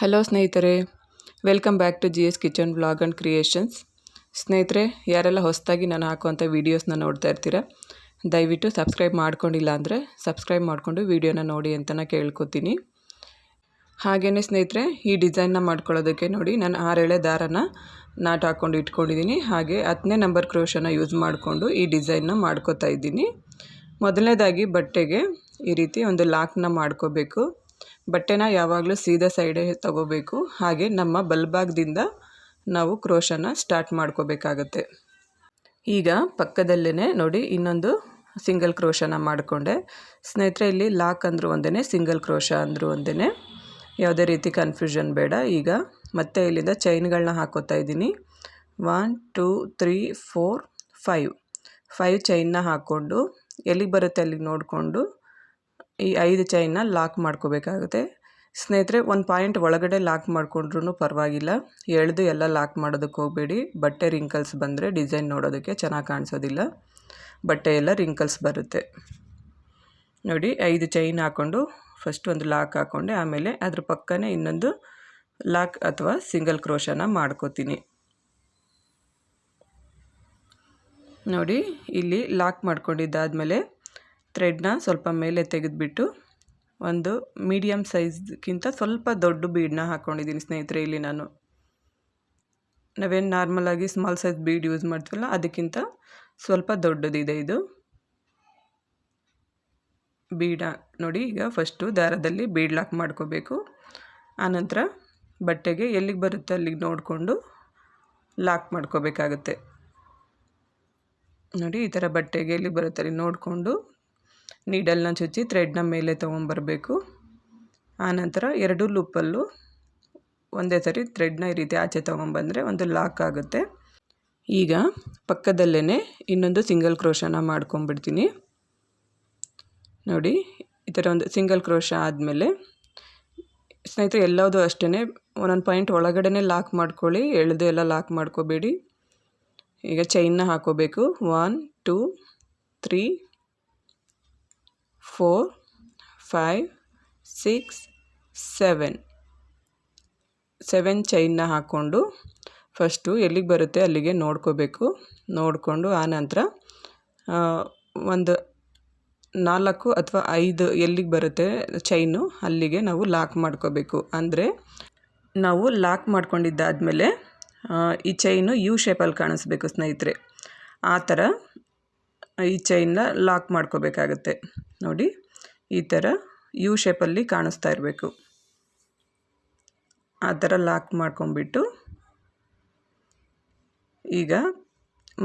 Hello ಸ್ನೇಹಿತರೆ. Welcome back to G S kitchen blog and creations ಸ್ನೇಹಿತರೆ, ಯಾರೆಲ್ಲ ಹೊಸದಾಗಿ ನಾನು ಹಾಕುವಂಥ ವೀಡಿಯೋಸ್ನ ನೋಡ್ತಾ ಇರ್ತೀರ, ದಯವಿಟ್ಟು ಸಬ್ಸ್ಕ್ರೈಬ್ ಮಾಡ್ಕೊಂಡಿಲ್ಲ ಅಂದರೆ ಸಬ್ಸ್ಕ್ರೈಬ್ ಮಾಡಿಕೊಂಡು ವೀಡಿಯೋನ ನೋಡಿ ಅಂತ ಕೇಳ್ಕೊತೀನಿ. ಹಾಗೆಯೇ ಸ್ನೇಹಿತರೆ, ಈ ಡಿಸೈನ್ನ ಮಾಡ್ಕೊಳ್ಳೋದಕ್ಕೆ ನೋಡಿ ನಾನು ಆರೆಳೆ ದಾರನ ನಾಟ್ ಹಾಕ್ಕೊಂಡು ಇಟ್ಕೊಂಡಿದ್ದೀನಿ. ಹಾಗೆ ಹತ್ತನೇ ನಂಬರ್ ಕ್ರೋಶನ ಯೂಸ್ ಮಾಡಿಕೊಂಡು ಈ ಡಿಸೈನ್ನ ಮಾಡ್ಕೋತಾ ಇದ್ದೀನಿ. ಮೊದಲನೇದಾಗಿ ಬಟ್ಟೆಗೆ ಈ ರೀತಿ ಒಂದು ಲಾಕ್ನ ಮಾಡ್ಕೋಬೇಕು. ಬಟ್ಟೆನ ಯಾವಾಗಲೂ ಸೀದಾ ಸೈಡೇ ತಗೋಬೇಕು. ಹಾಗೆ ನಮ್ಮ ಬಲ್ಭಾಗದಿಂದ ನಾವು ಕ್ರೋಶನ ಸ್ಟಾರ್ಟ್ ಮಾಡ್ಕೋಬೇಕಾಗತ್ತೆ. ಈಗ ಪಕ್ಕದಲ್ಲೇ ನೋಡಿ ಇನ್ನೊಂದು ಸಿಂಗಲ್ ಕ್ರೋಶನ ಮಾಡಿಕೊಂಡೆ. ಸ್ನೇಹಿತರೆ, ಇಲ್ಲಿ ಲಾಕ್ ಅಂದರೂ ಒಂದೇ ಸಿಂಗಲ್ ಕ್ರೋಶ ಅಂದರೂ ಒಂದೇ ಯಾವುದೇ ರೀತಿ ಕನ್ಫ್ಯೂಷನ್ ಬೇಡ. ಈಗ ಮತ್ತೆ ಇಲ್ಲಿಂದ ಚೈನ್ಗಳನ್ನ ಹಾಕೋತಾ ಇದ್ದೀನಿ. One two three four five five ಚೈನ್ನ ಹಾಕ್ಕೊಂಡು ಎಲ್ಲಿಗೆ ಬರುತ್ತೆ ಅಲ್ಲಿಗೆ ನೋಡಿಕೊಂಡು ಈ ಐದು ಚೈನ್ನ ಲಾಕ್ ಮಾಡ್ಕೋಬೇಕಾಗುತ್ತೆ. ಸ್ನೇಹಿತರೆ, ಒಂದು ಪಾಯಿಂಟ್ ಒಳಗಡೆ ಲಾಕ್ ಮಾಡಿಕೊಂಡ್ರೂ ಪರವಾಗಿಲ್ಲ. ಎಳೆದು ಎಲ್ಲ ಲಾಕ್ ಮಾಡೋದಕ್ಕೆ ಹೋಗಬೇಡಿ. ಬಟ್ಟೆ ರಿಂಕಲ್ಸ್ ಬಂದರೆ ಡಿಸೈನ್ ನೋಡೋದಕ್ಕೆ ಚೆನ್ನಾಗಿ ಕಾಣಿಸೋದಿಲ್ಲ. ಬಟ್ಟೆ ಎಲ್ಲ ರಿಂಕಲ್ಸ್ ಬರುತ್ತೆ. ನೋಡಿ, ಐದು ಚೈನ್ ಹಾಕ್ಕೊಂಡು ಫಸ್ಟ್ ಒಂದು ಲಾಕ್ ಹಾಕ್ಕೊಂಡೆ ಆಮೇಲೆ ಅದ್ರ ಪಕ್ಕನೇ ಇನ್ನೊಂದು ಲಾಕ್ ಅಥವಾ ಸಿಂಗಲ್ ಕ್ರೋಶನ ಮಾಡ್ಕೋತೀನಿ. ನೋಡಿ, ಇಲ್ಲಿ ಲಾಕ್ ಮಾಡ್ಕೊಂಡಿದ್ದಾದಮೇಲೆ ಥ್ರೆಡ್ನ ಸ್ವಲ್ಪ ಮೇಲೆ ತೆಗೆದುಬಿಟ್ಟು ಒಂದು ಮೀಡಿಯಮ್ ಸೈಜ್ಗಿಂತ ಸ್ವಲ್ಪ ದೊಡ್ಡ ಬೀಡನ್ನ ಹಾಕ್ಕೊಂಡಿದ್ದೀನಿ ಸ್ನೇಹಿತರೆ, ಇಲ್ಲಿ ನಾನು. ನಾವೇನು ನಾರ್ಮಲಾಗಿ ಸ್ಮಾಲ್ ಸೈಜ್ ಬೀಡ್ ಯೂಸ್ ಮಾಡ್ತೀವಲ್ಲ, ಅದಕ್ಕಿಂತ ಸ್ವಲ್ಪ ದೊಡ್ಡದಿದೆ ಇದು. ಬೀಡ ನೋಡಿ, ಈಗ ಫಸ್ಟು ದಾರದಲ್ಲಿ ಬೀಡ್ ಲಾಕ್ ಮಾಡ್ಕೋಬೇಕು. ಆನಂತರ ಬಟ್ಟೆಗೆ ಎಲ್ಲಿಗೆ ಬರುತ್ತೆ ಅಲ್ಲಿಗೆ ನೋಡಿಕೊಂಡು ಲಾಕ್ ಮಾಡ್ಕೋಬೇಕಾಗತ್ತೆ. ನೋಡಿ, ಈ ಥರ ಬಟ್ಟೆಗೆ ಎಲ್ಲಿಗೆ ಬರುತ್ತೆ ಅಲ್ಲಿ ನೋಡಿಕೊಂಡು ನೀಡಲ್ನ ಚುಚ್ಚಿ ಥ್ರೆಡ್ನ ಮೇಲೆ ತೊಗೊಂಬರ್ಬೇಕು. ಆನಂತರ ಎರಡು ಲೂಪಲ್ಲೂ ಒಂದೇ ಸರಿ ಥ್ರೆಡ್ನ ಈ ರೀತಿ ಆಚೆ ತೊಗೊಂಬಂದರೆ ಒಂದು ಲಾಕ್ ಆಗುತ್ತೆ. ಈಗ ಪಕ್ಕದಲ್ಲೇ ಇನ್ನೊಂದು ಸಿಂಗಲ್ ಕ್ರೋಶನ ಮಾಡ್ಕೊಂಬಿಡ್ತೀನಿ ನೋಡಿ, ಈ ಥರ ಒಂದು ಸಿಂಗಲ್ ಕ್ರೋಶ ಆದಮೇಲೆ ಸ್ನೇಹಿತರೆ ಎಲ್ಲವೂ ಅಷ್ಟೇ ಒಂದೊಂದು ಪಾಯಿಂಟ್ ಒಳಗಡೆ ಲಾಕ್ ಮಾಡ್ಕೊಳ್ಳಿ, ಎಳೆದು ಎಲ್ಲ ಲಾಕ್ ಮಾಡ್ಕೋಬೇಡಿ. ಈಗ ಚೈನ್ನ ಹಾಕೋಬೇಕು. One two three four five six seven seven ಚೈನ್ನ ಹಾಕ್ಕೊಂಡು ಫಸ್ಟು ಎಲ್ಲಿಗೆ ಬರುತ್ತೆ ಅಲ್ಲಿಗೆ ನೋಡ್ಕೋಬೇಕು. ನೋಡಿಕೊಂಡು ಆನಂತರ ಒಂದು ನಾಲ್ಕು ಅಥವಾ ಐದು ಎಲ್ಲಿಗೆ ಬರುತ್ತೆ ಚೈನು ಅಲ್ಲಿಗೆ ನಾವು ಲಾಕ್ ಮಾಡ್ಕೋಬೇಕು. ಅಂದರೆ ನಾವು ಲಾಕ್ ಮಾಡ್ಕೊಂಡಿದ್ದಾದಮೇಲೆ ಈ ಚೈನು ಯು ಶೇಪಲ್ಲಿ ಕಾಣಿಸ್ಬೇಕು ಸ್ನೇಹಿತರೆ. ಆ ಥರ ಈ ಚೈನ್ನ ಲಾಕ್ ಮಾಡ್ಕೋಬೇಕಾಗತ್ತೆ. ನೋಡಿ, ಈ ಥರ ಯು ಶೇಪಲ್ಲಿ ಕಾಣಿಸ್ತಾ ಇರಬೇಕು. ಆ ಥರ ಲಾಕ್ ಮಾಡ್ಕೊಂಬಿಟ್ಟು ಈಗ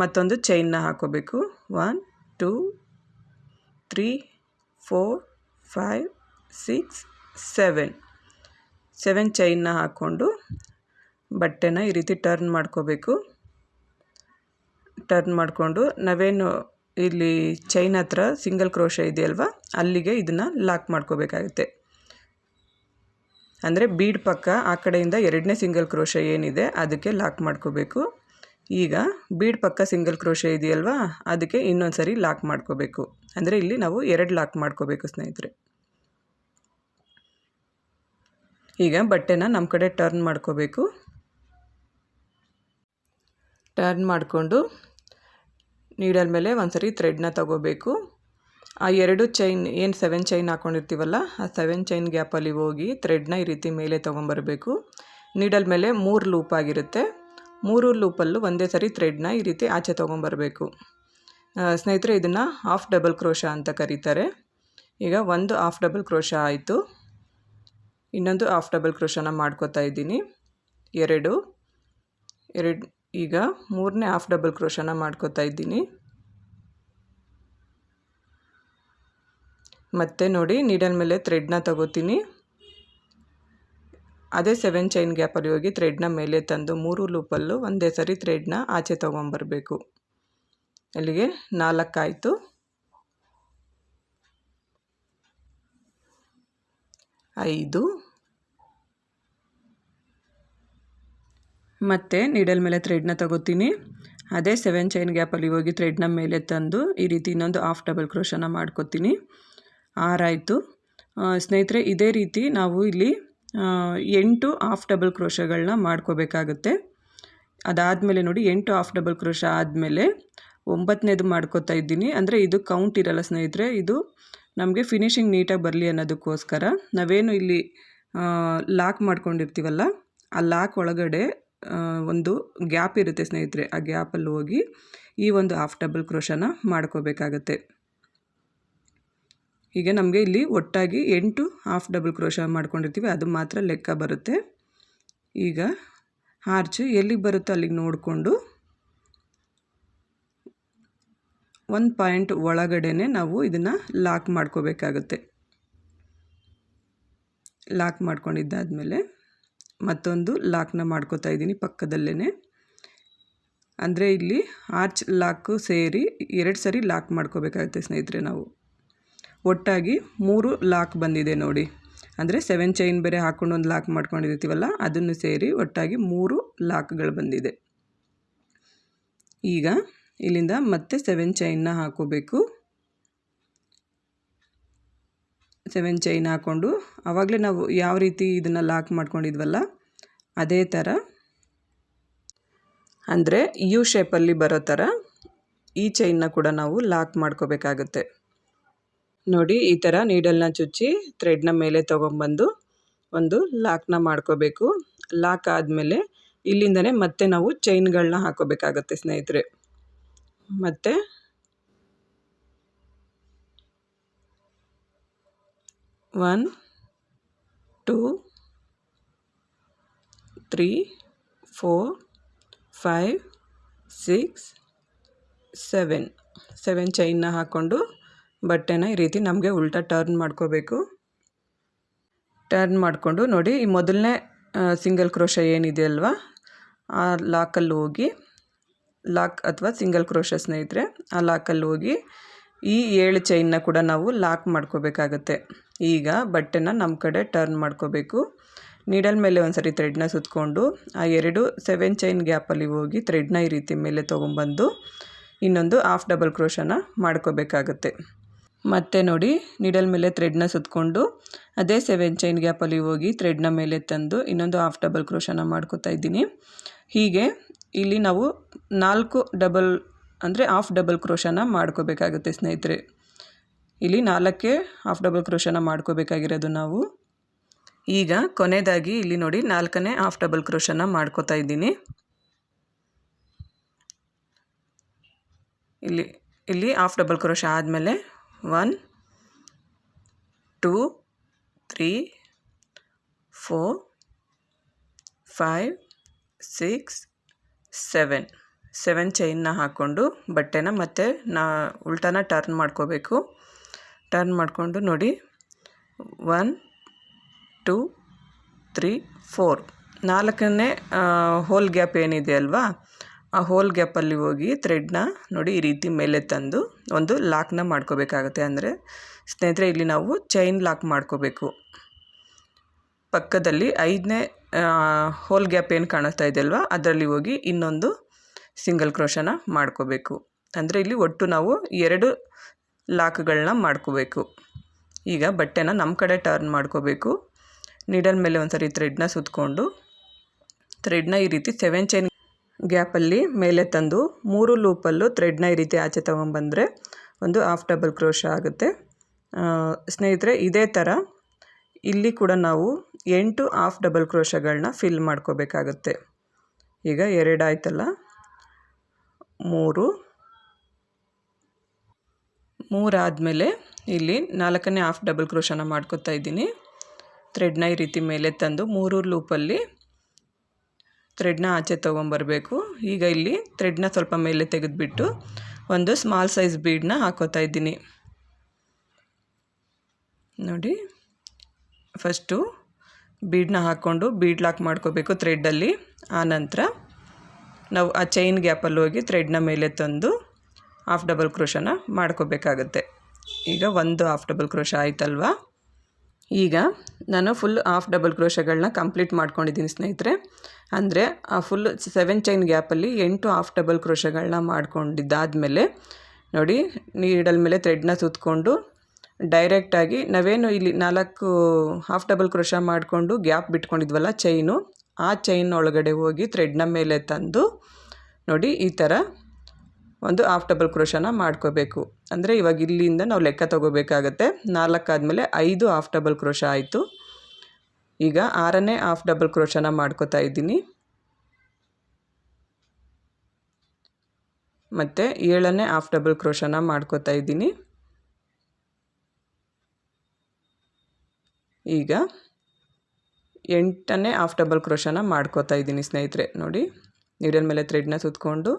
ಮತ್ತೊಂದು ಚೈನ್ನ ಹಾಕೋಬೇಕು. One two three four five six seven seven ಚೈನ್ನ ಹಾಕ್ಕೊಂಡು ಬಟ್ಟೆನ ಈ ರೀತಿ ಟರ್ನ್ ಮಾಡ್ಕೋಬೇಕು. ಟರ್ನ್ ಮಾಡಿಕೊಂಡು ನಾವೇನು ಇಲ್ಲಿ ಚೈನ್ ಹತ್ರ ಸಿಂಗಲ್ ಕ್ರೋಶ ಇದೆಯಲ್ವ? ಅಲ್ಲಿಗೆ ಇದನ್ನು ಲಾಕ್ ಮಾಡ್ಕೋಬೇಕಾಗುತ್ತೆ. ಅಂದರೆ ಬೀಡ್ ಪಕ್ಕ ಆ ಕಡೆಯಿಂದ ಎರಡನೇ ಸಿಂಗಲ್ ಕ್ರೋಶ ಏನಿದೆ ಅದಕ್ಕೆ ಲಾಕ್ ಮಾಡ್ಕೋಬೇಕು. ಈಗ ಬೀಡ್ ಪಕ್ಕ ಸಿಂಗಲ್ ಕ್ರೋಶ ಇದೆಯಲ್ವಾ? ಅದಕ್ಕೆ ಇನ್ನೊಂದು ಸರಿ ಲಾಕ್ ಮಾಡ್ಕೋಬೇಕು. ಅಂದರೆ ಇಲ್ಲಿ ನಾವು ಎರಡು ಲಾಕ್ ಮಾಡ್ಕೋಬೇಕು ಸ್ನೇಹಿತರೆ. ಈಗ ಬಟ್ಟೆನ ನಮ್ಮ ಕಡೆ ಟರ್ನ್ ಮಾಡ್ಕೋಬೇಕು. ಟರ್ನ್ ಮಾಡಿಕೊಂಡು ನೀಡಲ್ ಮೇಲೆ ಒಂದು ಸರಿ ಥ್ರೆಡ್ನ ತಗೋಬೇಕು. ಆ ಎರಡು ಚೈನ್ ಏನು ಸೆವೆನ್ ಚೈನ್ ಹಾಕ್ಕೊಂಡಿರ್ತೀವಲ್ಲ ಆ ಸೆವೆನ್ ಚೈನ್ ಗ್ಯಾಪಲ್ಲಿ ಹೋಗಿ ಥ್ರೆಡ್ನ ಈ ರೀತಿ ಮೇಲೆ ತೊಗೊಂಬರಬೇಕು. ನೀಡಲ್ ಮೇಲೆ ಮೂರು ಲೂಪ್ ಆಗಿರುತ್ತೆ. ಮೂರು ಲೂಪಲ್ಲೂ ಒಂದೇ ಸರಿ ಥ್ರೆಡ್ನ ಈ ರೀತಿ ಆಚೆ ತೊಗೊಂಬರಬೇಕು. ಸ್ನೇಹಿತರೆ, ಇದನ್ನು ಹಾಫ್ ಡಬಲ್ ಕ್ರೋಶ ಅಂತ ಕರೀತಾರೆ. ಈಗ ಒಂದು ಹಾಫ್ ಡಬಲ್ ಕ್ರೋಶ ಆಯಿತು. ಇನ್ನೊಂದು ಹಾಫ್ ಡಬಲ್ ಕ್ರೋಶನ ಮಾಡ್ಕೋತಾ ಇದ್ದೀನಿ. ಎರಡು ಎರಡು ಈಗ ಮೂರನೇ ಹಾಫ್ ಡಬಲ್ ಕ್ರೋಶನ ಮಾಡ್ಕೋತಾ ಇದ್ದೀನಿ. ಮತ್ತೆ ನೋಡಿ ನೀಡಲ್ ಮೇಲೆ ಥ್ರೆಡ್ನ ತಗೋತೀನಿ. ಅದೇ ಸೆವೆನ್ ಚೈನ್ ಗ್ಯಾಪಲ್ಲಿ ಹೋಗಿ ಥ್ರೆಡ್ನ ಮೇಲೆ ತಂದು ಮೂರು ಲೂಪಲ್ಲೂ ಒಂದೇ ಸರಿ ಥ್ರೆಡ್ನ ಆಚೆ ತೊಗೊಂಬರ್ಬೇಕು. ಅಲ್ಲಿಗೆ ನಾಲ್ಕಾಯಿತು ಐದು. ಮತ್ತು ನೀಡಲ್ ಮೇಲೆ ಥ್ರೆಡ್ನ ತಗೋತೀನಿ. ಅದೇ ಸೆವೆನ್ ಚೈನ್ ಗ್ಯಾಪಲ್ಲಿ ಹೋಗಿ ಥ್ರೆಡ್ನ ಮೇಲೆ ತಂದು ಈ ರೀತಿ ಇನ್ನೊಂದು ಹಾಫ್ ಡಬಲ್ ಕ್ರೋಶನ ಮಾಡ್ಕೋತೀನಿ. ಆರಾಯಿತು. ಸ್ನೇಹಿತರೆ, ಇದೇ ರೀತಿ ನಾವು ಇಲ್ಲಿ ಎಂಟು ಹಾಫ್ ಡಬಲ್ ಕ್ರೋಶಗಳನ್ನ ಮಾಡ್ಕೋಬೇಕಾಗುತ್ತೆ. ಅದಾದಮೇಲೆ ನೋಡಿ, ಎಂಟು ಹಾಫ್ ಡಬಲ್ ಕ್ರೋಶ ಆದಮೇಲೆ ಒಂಬತ್ತನೇದು ಮಾಡ್ಕೋತಾ ಇದ್ದೀನಿ. ಅಂದರೆ ಇದು ಕೌಂಟ್ ಇರಲ್ಲ ಸ್ನೇಹಿತರೆ, ಇದು ನಮಗೆ ಫಿನಿಶಿಂಗ್ ನೀಟಾಗಿ ಬರಲಿ ಅನ್ನೋದಕ್ಕೋಸ್ಕರ. ನಾವೇನು ಇಲ್ಲಿ ಲಾಕ್ ಮಾಡ್ಕೊಂಡಿರ್ತೀವಲ್ಲ, ಆ ಲಾಕ್ ಒಳಗಡೆ ಒಂದು ಗ್ಯಾಪ್ ಇರುತ್ತೆ ಸ್ನೇಹಿತರೆ, ಆ ಗ್ಯಾಪಲ್ಲಿ ಹೋಗಿ ಈ ಒಂದು ಹಾಫ್ ಡಬಲ್ ಕ್ರೋಶನ ಮಾಡ್ಕೋಬೇಕಾಗತ್ತೆ. ಈಗ ನಮಗೆ ಇಲ್ಲಿ ಒಟ್ಟಾಗಿ ಎಂಟು ಹಾಫ್ ಡಬಲ್ ಕ್ರೋಶ ಮಾಡ್ಕೊಂಡಿರ್ತೀವಿ, ಅದು ಮಾತ್ರ ಲೆಕ್ಕ ಬರುತ್ತೆ. ಈಗ ಆರ್ಚ್ ಎಲ್ಲಿಗೆ ಬರುತ್ತೋ ಅಲ್ಲಿಗೆ ನೋಡಿಕೊಂಡು ಒಂದು ಪಾಯಿಂಟ್ ಒಳಗಡೆನೆ ನಾವು ಇದನ್ನು ಲಾಕ್ ಮಾಡ್ಕೋಬೇಕಾಗುತ್ತೆ. ಲಾಕ್ ಮಾಡ್ಕೊಂಡಿದ್ದಾದಮೇಲೆ ಮತ್ತೊಂದು ಲಾಕ್ನ ಮಾಡ್ಕೋತಾ ಇದ್ದೀನಿ ಪಕ್ಕದಲ್ಲೇ ಅಂದರೆ ಇಲ್ಲಿ ಆರ್ಚ್ ಲಾಕು ಸೇರಿ ಎರಡು ಸರಿ ಲಾಕ್ ಮಾಡ್ಕೋಬೇಕಾಗುತ್ತೆ ಸ್ನೇಹಿತರೆ ನಾವು. ಒಟ್ಟಾಗಿ ಮೂರು ಲಾಕ್ ಬಂದಿದೆ ನೋಡಿ. ಅಂದರೆ ಸೆವೆನ್ ಚೈನ್ ಬೇರೆ ಹಾಕ್ಕೊಂಡು ಒಂದು ಲಾಕ್ ಮಾಡ್ಕೊಂಡಿರ್ತೀವಲ್ಲ, ಅದನ್ನು ಸೇರಿ ಒಟ್ಟಾಗಿ ಮೂರು ಲಾಕ್ಗಳು ಬಂದಿದೆ. ಈಗ ಇಲ್ಲಿಂದ ಮತ್ತೆ ಸೆವೆನ್ ಚೈನ್ನ ಹಾಕೋಬೇಕು. ಸೆವೆನ್ ಚೈನ್ ಹಾಕ್ಕೊಂಡು ಆವಾಗಲೇ ನಾವು ಯಾವ ರೀತಿ ಇದನ್ನು ಲಾಕ್ ಮಾಡ್ಕೊಂಡಿದ್ವಲ್ಲ, ಅದೇ ಥರ ಅಂದರೆ ಯು ಶೇಪಲ್ಲಿ ಬರೋ ಥರ ಈ ಚೈನ್ನ ಕೂಡ ನಾವು ಲಾಕ್ ಮಾಡ್ಕೋಬೇಕಾಗುತ್ತೆ. ನೋಡಿ, ಈ ಥರ ನೀಡಲ್ನ ಚುಚ್ಚಿ ಥ್ರೆಡ್ನ ಮೇಲೆ ತೊಗೊಂಬಂದು ಒಂದು ಲಾಕ್ನ ಮಾಡ್ಕೋಬೇಕು. ಲಾಕ್ ಆದಮೇಲೆ ಇಲ್ಲಿಂದನೇ ಮತ್ತೆ ನಾವು ಚೈನ್ಗಳನ್ನ ಹಾಕೋಬೇಕಾಗತ್ತೆ ಸ್ನೇಹಿತರೆ. ಮತ್ತು one, two, three, four, five, six, seven. Seven ಚೈನ್ನ ಹಾಕ್ಕೊಂಡು ಬಟ್ಟೆನ ಈ ರೀತಿ ನಮಗೆ ಉಲ್ಟಾ ಟರ್ನ್ ಮಾಡ್ಕೋಬೇಕು. ಟರ್ನ್ ಮಾಡಿಕೊಂಡು ನೋಡಿ, ಈ ಮೊದಲನೇ ಸಿಂಗಲ್ ಕ್ರೋಶ ಏನಿದೆ ಅಲ್ವಾ? ಆ ಲಾಕಲ್ಲಿ ಹೋಗಿ, ಲಾಕ್ ಅಥವಾ ಸಿಂಗಲ್ ಕ್ರೋಶ ಸ್ನೇಹಿತರೆ, ಆ ಲಾಕಲ್ಲಿ ಹೋಗಿ ಈ ಏಳು ಚೈನ್ನ ಕೂಡ ನಾವು ಲಾಕ್ ಮಾಡ್ಕೋಬೇಕಾಗತ್ತೆ. ಈಗ ಬಟ್ಟೆನ ನಮ್ಮ ಕಡೆ ಟರ್ನ್ ಮಾಡ್ಕೋಬೇಕು. ನೀಡಲ್ ಮೇಲೆ ಒಂದು ಸರಿ ಥ್ರೆಡ್ನ ಸುತ್ತಕೊಂಡು ಆ ಎರಡು ಸೆವೆನ್ ಚೈನ್ ಗ್ಯಾಪಲ್ಲಿ ಹೋಗಿ ಥ್ರೆಡ್ನ ಈ ರೀತಿ ಮೇಲೆ ತೊಗೊಂಬಂದು, ಇನ್ನೊಂದು ಹಾಫ್ ಡಬಲ್ ಕ್ರೋಶನ ಮಾಡ್ಕೋಬೇಕಾಗತ್ತೆ. ಮತ್ತೆ ನೋಡಿ ನೀಡಲ್ ಮೇಲೆ ಥ್ರೆಡ್ನ ಸುತ್ತಕೊಂಡು ಅದೇ ಸೆವೆನ್ ಚೈನ್ ಗ್ಯಾಪಲ್ಲಿ ಹೋಗಿ ಥ್ರೆಡ್ನ ಮೇಲೆ ತಂದು, ಇನ್ನೊಂದು ಹಾಫ್ ಡಬಲ್ ಕ್ರೋಶನ ಮಾಡ್ಕೋತಾ ಇದ್ದೀನಿ. ಹೀಗೆ ಇಲ್ಲಿ ನಾವು ನಾಲ್ಕು ಡಬಲ್ ಅಂದರೆ ಹಾಫ್ ಡಬಲ್ ಕ್ರೋಶನ ಮಾಡ್ಕೋಬೇಕಾಗುತ್ತೆ ಸ್ನೇಹಿತರೆ. ಇಲ್ಲಿ ನಾಲ್ಕೇ ಹಾಫ್ ಡಬಲ್ ಕ್ರೋಶನ ಮಾಡ್ಕೋಬೇಕಾಗಿರೋದು ನಾವು. ಈಗ ಕೊನೆಯದಾಗಿ ಇಲ್ಲಿ ನೋಡಿ ನಾಲ್ಕನೇ ಹಾಫ್ ಡಬಲ್ ಕ್ರೋಶನ ಮಾಡ್ಕೋತಾ ಇದ್ದೀನಿ. ಇಲ್ಲಿ ಇಲ್ಲಿ ಹಾಫ್ ಡಬಲ್ ಕ್ರೋಶ ಆದಮೇಲೆ one two three four five six seven seven ಚೈನ್ನ ಹಾಕ್ಕೊಂಡು ಬಟ್ಟೆನ ಮತ್ತೆ ನಾ ಉಲ್ಟಾನ ಟರ್ನ್ ಮಾಡ್ಕೋಬೇಕು. ಟರ್ನ್ ಮಾಡಿಕೊಂಡು ನೋಡಿ. ಒನ್ ಟೂ ತ್ರೀ ಫೋರ್ ನಾಲ್ಕನೇ ಹೋಲ್ ಗ್ಯಾಪ್ ಏನಿದೆ ಅಲ್ವಾ? ಆ ಹೋಲ್ ಗ್ಯಾಪಲ್ಲಿ ಹೋಗಿ ಥ್ರೆಡ್ನ ನೋಡಿ ಈ ರೀತಿ ಮೇಲೆ ತಂದು ಒಂದು ಲಾಕ್ನ ಮಾಡ್ಕೋಬೇಕಾಗತ್ತೆ. ಅಂದರೆ ಸ್ನೇಹಿತರೆ, ಇಲ್ಲಿ ನಾವು ಚೈನ್ ಲಾಕ್ ಮಾಡ್ಕೋಬೇಕು. ಪಕ್ಕದಲ್ಲಿ ಐದನೇ ಹೋಲ್ ಗ್ಯಾಪ್ ಏನು ಕಾಣಿಸ್ತಾ ಇದೆ ಅಲ್ವಾ? ಅದರಲ್ಲಿ ಹೋಗಿ ಇನ್ನೊಂದು ಸಿಂಗಲ್ ಕ್ರೋಶನ ಮಾಡ್ಕೋಬೇಕು. ಅಂದರೆ ಇಲ್ಲಿ ಒಟ್ಟು ನಾವು ಎರಡು ಲಾಕ್ಗಳನ್ನ ಮಾಡ್ಕೋಬೇಕು. ಈಗ ಬಟ್ಟೆನ ನಮ್ಮ ಕಡೆ ಟರ್ನ್ ಮಾಡ್ಕೋಬೇಕು. ನೀಡಲ್ ಮೇಲೆ ಒಂದು ಸರಿ ಥ್ರೆಡ್ನ ಸುತ್ತಕೊಂಡು ಥ್ರೆಡ್ನ ಈ ರೀತಿ ಸೆವೆನ್ ಚೈನ್ ಗ್ಯಾಪಲ್ಲಿ ಮೇಲೆ ತಂದು ಮೂರು ಲೂಪಲ್ಲೂ ಥ್ರೆಡ್ನ ಈ ರೀತಿ ಆಚೆ ತೊಗೊಂಬಂದರೆ ಒಂದು ಹಾಫ್ ಡಬಲ್ ಕ್ರೋಶ ಆಗುತ್ತೆ. ಸ್ನೇಹಿತರೆ, ಇದೇ ಥರ ಇಲ್ಲಿ ಕೂಡ ನಾವು ಎಂಟು ಹಾಫ್ ಡಬಲ್ ಕ್ರೋಶಗಳನ್ನ ಫಿಲ್ ಮಾಡ್ಕೋಬೇಕಾಗುತ್ತೆ. ಈಗ ಎರಡು ಆಯ್ತಲ್ಲ? ಮೂರು. ಮೂರಾದಮೇಲೆ ಇಲ್ಲಿ ನಾಲ್ಕನೇ ಹಾಫ್ ಡಬಲ್ ಕ್ರೋಶನ ಮಾಡ್ಕೊತಾ ಇದ್ದೀನಿ. ಥ್ರೆಡ್ನ ಈ ರೀತಿ ಮೇಲೆ ತಂದು ಮೂರು ಲೂಪಲ್ಲಿ ಥ್ರೆಡ್ನ ಆಚೆ ತೊಗೊಂಬರಬೇಕು. ಈಗ ಇಲ್ಲಿ ಥ್ರೆಡ್ನ ಸ್ವಲ್ಪ ಮೇಲೆ ತೆಗೆದುಬಿಟ್ಟು ಒಂದು ಸ್ಮಾಲ್ ಸೈಜ್ ಬೀಡನ್ನ ಹಾಕೋತಾ ಇದ್ದೀನಿ. ನೋಡಿ ಫಸ್ಟು ಬೀಡನ್ನ ಹಾಕ್ಕೊಂಡು ಬೀಡ್ ಲಾಕ್ ಮಾಡ್ಕೋಬೇಕು ಥ್ರೆಡ್ಡಲ್ಲಿ ಆನಂತರ ನಾವು ಆ ಚೈನ್ ಗ್ಯಾಪಲ್ಲಿ ಹೋಗಿ ಥ್ರೆಡ್ನ ಮೇಲೆ ತಂದು ಹಾಫ್ ಡಬಲ್ ಕ್ರೋಶನ ಮಾಡ್ಕೋಬೇಕಾಗತ್ತೆ. ಈಗ ಒಂದು ಹಾಫ್ ಡಬಲ್ ಕ್ರೋಶ ಆಯ್ತಲ್ವಾ? ಈಗ ನಾನು ಫುಲ್ ಹಾಫ್ ಡಬಲ್ ಕ್ರೋಶಗಳನ್ನ ಕಂಪ್ಲೀಟ್ ಮಾಡ್ಕೊಂಡಿದ್ದೀನಿ ಸ್ನೇಹಿತರೆ. ಅಂದರೆ ಆ ಫುಲ್ ಸೆವೆನ್ ಚೈನ್ ಗ್ಯಾಪಲ್ಲಿ ಎಂಟು ಹಾಫ್ ಡಬಲ್ ಕ್ರೋಶಗಳನ್ನ ಮಾಡ್ಕೊಂಡಿದ್ದಾದಮೇಲೆ ನೋಡಿ ನೀಡಲ್ ಮೇಲೆ ಥ್ರೆಡ್ನ ಸುತ್ತಕೊಂಡು ಡೈರೆಕ್ಟಾಗಿ ನಾವೇನು ಇಲ್ಲಿ ನಾಲ್ಕು ಹಾಫ್ ಡಬಲ್ ಕ್ರೋಶ ಮಾಡಿಕೊಂಡು ಗ್ಯಾಪ್ ಬಿಟ್ಕೊಂಡಿದ್ವಲ್ಲ ಚೈನು ಆ ಚೈನ್ ಒಳಗಡೆ ಹೋಗಿ ಥ್ರೆಡ್ನ ಮೇಲೆ ತಂದು ನೋಡಿ ಈ ಥರ ಒಂದು ಹಾಫ್ ಡಬಲ್ ಕ್ರೋಶನ ಮಾಡ್ಕೋಬೇಕು. ಅಂದರೆ ಇವಾಗ ಇಲ್ಲಿಂದ ನಾವು ಲೆಕ್ಕ ತಗೋಬೇಕಾಗತ್ತೆ. ನಾಲ್ಕಾದಮೇಲೆ ಐದು ಹಾಫ್ ಡಬಲ್ ಕ್ರೋಶ ಆಯಿತು. ಈಗ ಆರನೇ ಹಾಫ್ ಡಬಲ್ ಕ್ರೋಶನ ಮಾಡ್ಕೋತಾ ಇದ್ದೀನಿ. ಮತ್ತು ಏಳನೇ ಹಾಫ್ ಡಬಲ್ ಕ್ರೋಶನ ಮಾಡ್ಕೋತಾ ಇದ್ದೀನಿ. ಈಗ ಎಂಟನೇ ಹಾಫ್ ಡಬಲ್ ಕ್ರೋಶನ ಮಾಡ್ಕೋತಾ ಇದ್ದೀನಿ ಸ್ನೇಹಿತರೆ. ನೋಡಿ ನೀಡಲ್ ಮೇಲೆ ಥ್ರೆಡ್ನ ಸುತ್ತಕೊಂಡು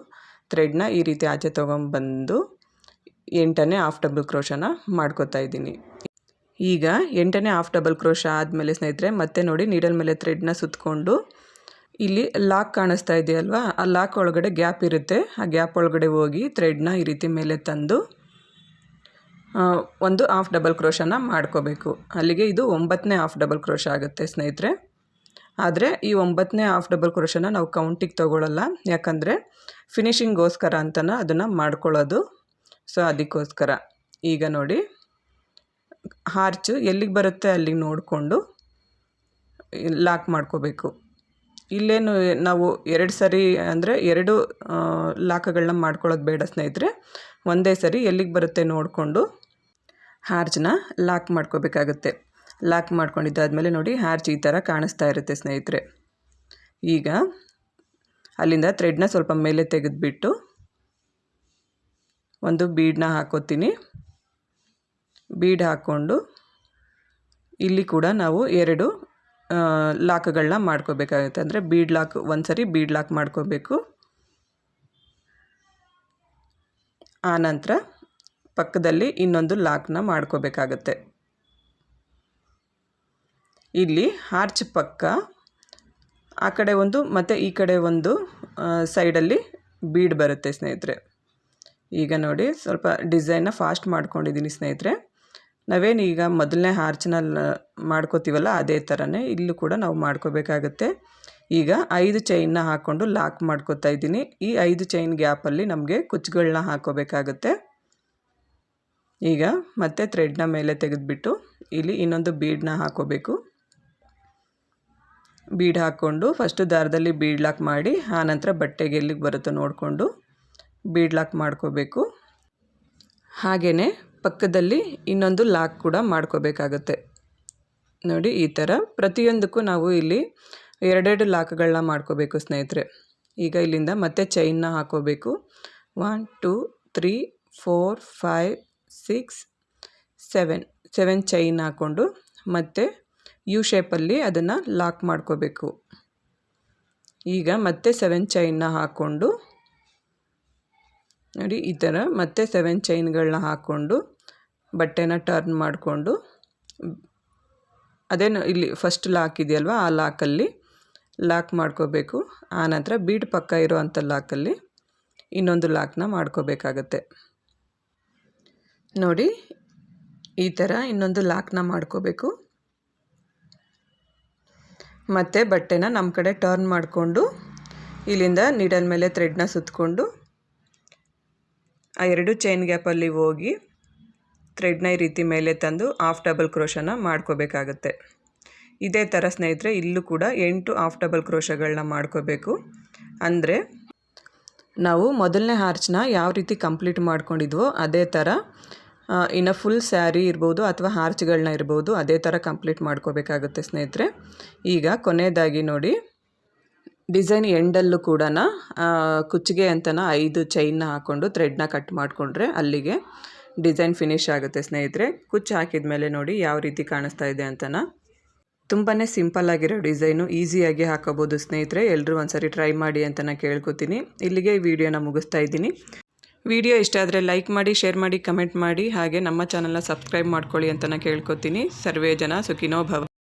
ಥ್ರೆಡ್ನ ಈ ರೀತಿ ಆಚೆ ತೊಗೊಂಬಂದು ಎಂಟನೇ ಹಾಫ್ ಡಬಲ್ ಕ್ರೋಶನ ಮಾಡ್ಕೋತಾ ಇದ್ದೀನಿ. ಈಗ ಎಂಟನೇ ಹಾಫ್ ಡಬಲ್ ಕ್ರೋಶ ಆದಮೇಲೆ ಸ್ನೇಹಿತರೆ, ಮತ್ತೆ ನೋಡಿ ನೀಡಲ್ ಮೇಲೆ ಥ್ರೆಡ್ನ ಸುತ್ತಕೊಂಡು ಇಲ್ಲಿ ಲಾಕ್ ಕಾಣಿಸ್ತಾ ಇದೆಯಲ್ವಾ? ಆ ಲಾಕ್ ಒಳಗಡೆ ಗ್ಯಾಪ್ ಇರುತ್ತೆ. ಆ ಗ್ಯಾಪ್ ಒಳಗಡೆ ಹೋಗಿ ಥ್ರೆಡ್ನ ಈ ರೀತಿ ಮೇಲೆ ತಂದು ಒಂದು ಹಾಫ್ ಡಬಲ್ ಕ್ರೋಶನ ಮಾಡ್ಕೋಬೇಕು. ಅಲ್ಲಿಗೆ ಇದು ಒಂಬತ್ತನೇ ಹಾಫ್ ಡಬಲ್ ಕ್ರೋಶ ಆಗುತ್ತೆ ಸ್ನೇಹಿತರೆ. ಆದರೆ ಈ ಒಂಬತ್ತನೇ ಹಾಫ್ ಡಬಲ್ ಕ್ರೋಶನ ನಾವು ಕೌಂಟಿಗೆ ತೊಗೊಳ್ಳಲ್ಲ ಯಾಕಂದರೆ ಫಿನಿಷಿಂಗ್ಗೋಸ್ಕರ ಅಂತನ ಅದನ್ನು ಮಾಡ್ಕೊಳ್ಳೋದು. ಸೊ ಅದಕ್ಕೋಸ್ಕರ. ಈಗ ನೋಡಿ. ಹಾರ್ಚು ಎಲ್ಲಿಗೆ ಬರುತ್ತೆ ಅಲ್ಲಿಗೆ ನೋಡಿಕೊಂಡು ಲಾಕ್ ಮಾಡ್ಕೋಬೇಕು. ಇಲ್ಲೇನು ನಾವು ಎರಡು ಸರಿ ಅಂದರೆ ಎರಡು ಲಾಕ್ಗಳನ್ನ ಮಾಡ್ಕೊಳ್ಳೋದು ಬೇಡ ಸ್ನೇಹಿತರೆ. ಒಂದೇ ಸರಿ ಎಲ್ಲಿಗೆ ಬರುತ್ತೆ ನೋಡಿಕೊಂಡು ಹಾರ್ಚನ್ನ ಲಾಕ್ ಮಾಡ್ಕೋಬೇಕಾಗುತ್ತೆ. ಲಾಕ್ ಮಾಡ್ಕೊಂಡಿದ್ದಾದಮೇಲೆ ನೋಡಿ ಹಾರ್ಚ್ ಈ ಥರ ಕಾಣಿಸ್ತಾ ಇರುತ್ತೆ ಸ್ನೇಹಿತರೆ. ಈಗ ಅಲ್ಲಿಂದ ಥ್ರೆಡ್ನ ಸ್ವಲ್ಪ ಮೇಲೆ ತೆಗೆದುಬಿಟ್ಟು ಒಂದು ಬೀಡನ್ನ ಹಾಕೋತೀನಿ. ಬೀಡ್ ಹಾಕ್ಕೊಂಡು ಇಲ್ಲಿ ಕೂಡ ನಾವು ಎರಡು ಲಾಕ್ಗಳನ್ನ ಮಾಡ್ಕೋಬೇಕಾಗುತ್ತೆ. ಅಂದರೆ ಬೀಡ್ ಲಾಕ್ ಒಂದ್ಸರಿ ಬೀಡ್ ಲಾಕ್ ಮಾಡ್ಕೋಬೇಕು. ಆನಂತರ ಪಕ್ಕದಲ್ಲಿ ಇನ್ನೊಂದು ಲಾಕ್ನ ಮಾಡ್ಕೋಬೇಕಾಗತ್ತೆ. ಇಲ್ಲಿ ಹಾರ್ಚ್ ಪಕ್ಕ, ಆ ಕಡೆ ಒಂದು ಮತ್ತು ಈ ಕಡೆ ಒಂದು ಸೈಡಲ್ಲಿ ಬೀಡ್ ಬರುತ್ತೆ ಸ್ನೇಹಿತರೆ. ಈಗ ನೋಡಿ ಸ್ವಲ್ಪ ಡಿಸೈನ್ನ ಫಾಸ್ಟ್ ಮಾಡ್ಕೊಂಡಿದ್ದೀನಿ ಸ್ನೇಹಿತರೆ. ನಾವೇನು ಈಗ ಮೊದಲನೇ ಹಾರ್ಚನ ಮಾಡ್ಕೋತೀವಲ್ಲ ಅದೇ ಥರನೇ ಇಲ್ಲೂ ಕೂಡ ನಾವು ಮಾಡ್ಕೋಬೇಕಾಗತ್ತೆ. ಈಗ ಐದು ಚೈನ್ನ ಹಾಕ್ಕೊಂಡು ಲಾಕ್ ಮಾಡ್ಕೋತಾ ಇದ್ದೀನಿ. ಈ ಐದು ಚೈನ್ ಗ್ಯಾಪಲ್ಲಿ ನಮಗೆ ಕುಚ್ಚುಗಳನ್ನ ಹಾಕೋಬೇಕಾಗತ್ತೆ. ಈಗ ಮತ್ತೆ ಥ್ರೆಡ್ನ ಮೇಲೆ ತೆಗೆದುಬಿಟ್ಟು ಇಲ್ಲಿ ಇನ್ನೊಂದು ಬೀಡನ್ನ ಹಾಕೋಬೇಕು. ಬೀಡ್ ಹಾಕ್ಕೊಂಡು ಫಸ್ಟು ದಾರದಲ್ಲಿ ಬೀಡ್ ಲಾಕ್ ಮಾಡಿ ಆನಂತರ ಬಟ್ಟೆಗೆ ಎಲ್ಲಿಗೆ ಬರುತ್ತೋ ನೋಡಿಕೊಂಡು ಬೀಡ್ ಲಾಕ್ ಮಾಡ್ಕೋಬೇಕು. ಹಾಗೆಯೇ ಪಕ್ಕದಲ್ಲಿ ಇನ್ನೊಂದು ಲಾಕ್ ಕೂಡ ಮಾಡ್ಕೋಬೇಕಾಗತ್ತೆ. ನೋಡಿ, ಈ ಥರ ಪ್ರತಿಯೊಂದಕ್ಕೂ ನಾವು ಇಲ್ಲಿ ಎರಡೆರಡು ಲಾಕ್ಗಳನ್ನ ಮಾಡ್ಕೋಬೇಕು ಸ್ನೇಹಿತರೆ. ಈಗ ಇಲ್ಲಿಂದ ಮತ್ತೆ ಚೈನ್ನ ಹಾಕೋಬೇಕು. One two three four five six, seven seven chain ಹಾಕ್ಕೊಂಡು ಮತ್ತು ಯು ಶೇಪಲ್ಲಿ ಅದನ್ನು ಲಾಕ್ ಮಾಡ್ಕೋಬೇಕು. ಈಗ ಮತ್ತೆ ಸೆವೆನ್ ಚೈನ್ನ ಹಾಕ್ಕೊಂಡು, ನೋಡಿ ಈ ಥರ ಮತ್ತೆ ಸೆವೆನ್ ಚೈನ್ಗಳನ್ನ ಹಾಕ್ಕೊಂಡು ಬಟ್ಟೆನ ಟರ್ನ್ ಮಾಡಿಕೊಂಡು ಅದೇನು ಇಲ್ಲಿ ಫಸ್ಟ್ ಲಾಕ್ ಇದೆಯಲ್ವ ಆ ಲಾಕಲ್ಲಿ ಲಾಕ್ ಮಾಡ್ಕೋಬೇಕು. ಆನಂತರ ಬೀಡ್ ಪಕ್ಕ ಇರೋ ಅಂಥ ಲಾಕಲ್ಲಿ ಇನ್ನೊಂದು ಲಾಕ್ನ ಮಾಡ್ಕೋಬೇಕಾಗತ್ತೆ. ನೋಡಿ, ಈ ಥರ ಇನ್ನೊಂದು ಲಾಕ್ನ ಮಾಡ್ಕೋಬೇಕು. ಮತ್ತು ಬಟ್ಟೆನ ನಮ್ಮ ಕಡೆ ಟರ್ನ್ ಮಾಡಿಕೊಂಡು, ಇಲ್ಲಿಂದ ನೀಡಲ್ ಮೇಲೆ ಥ್ರೆಡ್ನ ಸುತ್ತಕೊಂಡು ಆ ಎರಡು ಚೈನ್ ಗ್ಯಾಪಲ್ಲಿ ಹೋಗಿ ಥ್ರೆಡ್ನ ಈ ರೀತಿ ಮೇಲೆ ತಂದು ಹಾಫ್ ಡಬಲ್ ಕ್ರೋಶನ ಮಾಡ್ಕೋಬೇಕಾಗತ್ತೆ. ಇದೇ ಥರ ಸ್ನೇಹಿತರೆ, ಇಲ್ಲೂ ಕೂಡ ಎಂಟು ಹಾಫ್ ಡಬಲ್ ಕ್ರೋಶಗಳನ್ನ ಮಾಡ್ಕೋಬೇಕು. ಅಂದರೆ, ನಾವು ಮೊದಲನೇ ಹಾರ್ಚ್ನ ಯಾವ ರೀತಿ ಕಂಪ್ಲೀಟ್ ಮಾಡ್ಕೊಂಡಿದ್ವೋ ಅದೇ ಥರ ಇನ್ನು ಫುಲ್ ಸ್ಯಾರಿ ಇರ್ಬೋದು ಅಥವಾ ಹಾರ್ಚ್ಗಳನ್ನ ಇರ್ಬೋದು, ಅದೇ ಥರ ಕಂಪ್ಲೀಟ್ ಮಾಡ್ಕೋಬೇಕಾಗುತ್ತೆ ಸ್ನೇಹಿತರೆ. ಈಗ ಕೊನೆಯದಾಗಿ ನೋಡಿ ಡಿಸೈನ್ ಎಂಡಲ್ಲೂ ಕೂಡ ಕುಚ್ಚಿಗೆ ಅಂತನ ಐದು ಚೈನ್ನ ಹಾಕ್ಕೊಂಡು ಥ್ರೆಡ್ನ ಕಟ್ ಮಾಡಿಕೊಂಡ್ರೆ ಅಲ್ಲಿಗೆ ಡಿಸೈನ್ ಫಿನಿಶ್ ಆಗುತ್ತೆ ಸ್ನೇಹಿತರೆ. ಕುಚ್ಚು ಹಾಕಿದ ಮೇಲೆ ನೋಡಿ ಯಾವ ರೀತಿ ಕಾಣಿಸ್ತಾ ಇದೆ ಅಂತನ. ತುಂಬಾ ಸಿಂಪಲ್ ಆಗಿರೋ ಡಿಸೈನು ಈಸಿಯಾಗಿ ಹಾಕೋಬೋದು ಸ್ನೇಹಿತರೆ. ಎಲ್ಲರೂ ಒಂದ್ಸರಿ ಟ್ರೈ ಮಾಡಿ ಅಂತ ಕೇಳ್ಕೊತೀನಿ. ಇಲ್ಲಿಗೆ ಈ ವಿಡಿಯೋನ ಮುಗಿಸ್ತಾ ಇದ್ದೀನಿ. ವಿಡಿಯೋ ಇಷ್ಟ ಆದರೆ ಲೈಕ್ ಮಾಡಿ, ಶೇರ್ ಮಾಡಿ, ಕಮೆಂಟ್ ಮಾಡಿ, ಹಾಗೆ ನಮ್ಮ ಚಾನಲ್ನ ಸಬ್ಸ್ಕ್ರೈಬ್ ಮಾಡ್ಕೊಳ್ಳಿ ಅಂತ ಕೇಳ್ಕೊತೀನಿ. ಸರ್ವೇ ಜನ ಸುಖಿನೋ ಭವ